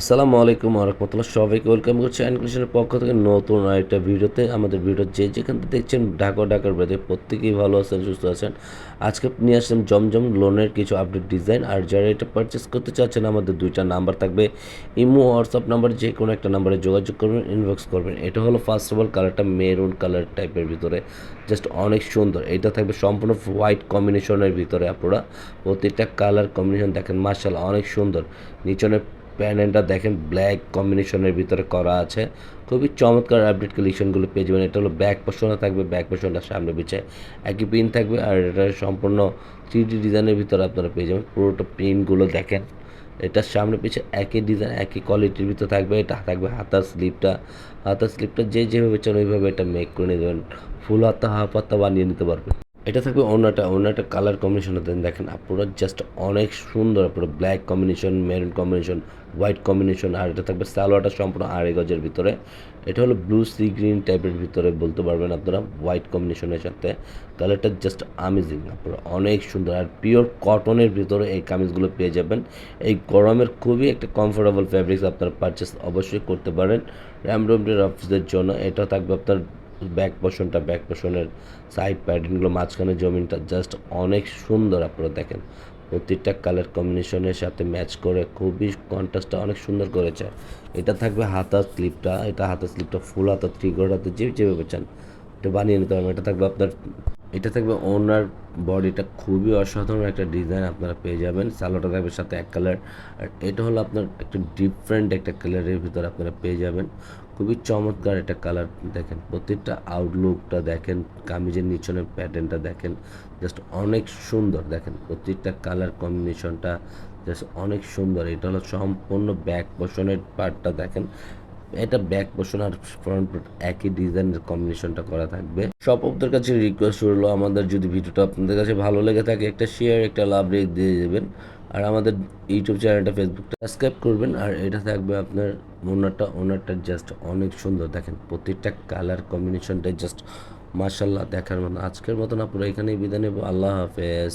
আসসালামু আলাইকুম রহমতুল্লাহ। সবাইকে ওয়েলকাম করছি অ্যানক্রিশনের পক্ষ থেকে নতুন আরেকটা ভিডিওতে। আমাদের ভিডিও যে যেখান থেকে দেখছেন, ঢাকা ঢাকার বেদে প্রত্যেকেই ভালো আছেন, সুস্থ আছেন। আজকে নিয়ে আসলাম জমজম লোনের কিছু আপডেট ডিজাইন আর যারা এটা পারচেস করতে চাচ্ছেন, আমাদের দুইটা নাম্বার থাকবে। ইমো হোয়াটসঅ্যাপ নাম্বার যে কোনো একটা নাম্বারে যোগাযোগ করবেন ইনবক্স করবেন। এটা হলো ফার্স্ট অফ অল কালারটা মেরুন কালার টাইপের ভিতরে। জাস্ট অনেক সুন্দর। এটা থাকবে সম্পূর্ণ হোয়াইট কম্বিনেশনের ভিতরে আপনারা। প্রতিটা কালার কম্বিনেশন দেখেন মার্শাল অনেক সুন্দর। নিচনের প্যানেলটা দেখেন ব্ল্যাক কম্বিনেশনের ভিতরে করা আছে। খুবই চমৎকার আপডেট কালেকশনগুলো পেয়ে যাবেন। এটা হলো ব্যাক পোর্শনে থাকবে ব্যাক পোর্শনটা সামনে পিছিয়ে একই পিন থাকবে আর এটা সম্পূর্ণ থ্রি ডিজাইনের ভিতরে আপনারা পেয়ে যাবেন। পুরোটা প্রিন্টগুলো দেখেন এটার সামনে পিছিয়ে একই ডিজাইন একই কোয়ালিটির ভিতরে থাকবে, এটা থাকবে হাতার স্লিপটা হাতার স্লিপটা যে যেভাবে চান ওইভাবে এটা মেক করে নিয়ে দেবেন ফুল হাতা, হাফ হাতা বানিয়ে নিতে পারবেন। এটা থাকবে অন্যটা অন্যটা কালার কম্বিনেশনে দেন। দেখেন, আপনারা জাস্ট অনেক সুন্দর আপনারা black combination maroon combination white combination আর এটা থাকবে সালোয়ারটা সম্পূর্ণ আড়াই গজের ভিতরে। এটা হলো ব্লু সি গ্রিন টাইপের ভিতরে বলতে পারবেন আপনারা হোয়াইট কম্বিনেশনের সাথে। কালারটা জাস্ট আমেজিং আপনারা অনেক সুন্দর। আর পিওর কটনের ভিতরে এই কামিজগুলো পেয়ে যাবেন। এই গরমের খুবই একটা কমফোর্টেবল ফ্যাব্রিক্স আপনারা পারচেস অবশ্যই করতে পারেন। র্যাম রোমটের অফিসের জন্য এটা থাকবে আপনার ব্যাক পোর্শনটা ব্যাক পোর্শনের সাইড প্যাটার্নগুলো মাঝখানে জমিনটা জাস্ট অনেক সুন্দর আপনারা দেখেন। প্রতিটা কালার কম্বিনেশনের সাথে ম্যাচ করে খুবই কন্ট্রাস্টটা অনেক সুন্দর করেছে। এটা থাকবে হাতা স্লিপটা এটা হাতা স্লিপটা ফুল হাতা থ্রি হাতে যে যেভাবে চান, এটা বানিয়ে নিতে পারবেন। এটা থাকবে আপনার, এটা থাকবে ওনার বডিটা খুবই অসাধারণ একটা ডিজাইন আপনারা পেয়ে যাবেন। সালোটা থাকবে সাথে এক কালার আর এটা হলো আপনার একটা ডিফারেন্ট একটা কালারের ভিতরে আপনারা পেয়ে যাবেন। খুবই চমৎকার একটা কালার দেখেন। প্রত্যেকটা আউটলুকটা দেখেন, কামিজের নিচনের প্যাটার্নটা দেখেন জাস্ট অনেক সুন্দর। দেখেন প্রত্যেকটা কালার কম্বিনেশনটা জাস্ট অনেক সুন্দর। এটা হলো সম্পূর্ণ ব্যাক পোর্শনের পার্টটা দেখেন। এটা ব্যাক পোর্শন আর ফ্রন্ট একই ডিজাইনের কম্বিনেশনটা করা থাকবে। সব আপনাদের কাছে রিকোয়েস্ট হলো আমাদের যদি ভিডিওটা আপনাদের কাছে ভালো লেগে থাকে, একটা শেয়ার একটা লাভ রেখ দিয়ে দেবেন। আর আমাদের ইউটিউব চ্যানেলটা ফেসবুকটা সাবস্ক্রাইব করবেন। আর এটা থাকবে আপনার ওনারটা ওনারটা জাস্ট অনেক সুন্দর। দেখেন প্রতিটা কালার কম্বিনেশনটা জাস্ট মার্শাল্লাহ দেখার মতো। আজকের মতন আপনারা এখানেই বিদায় নেব। আল্লাহ হাফেজ।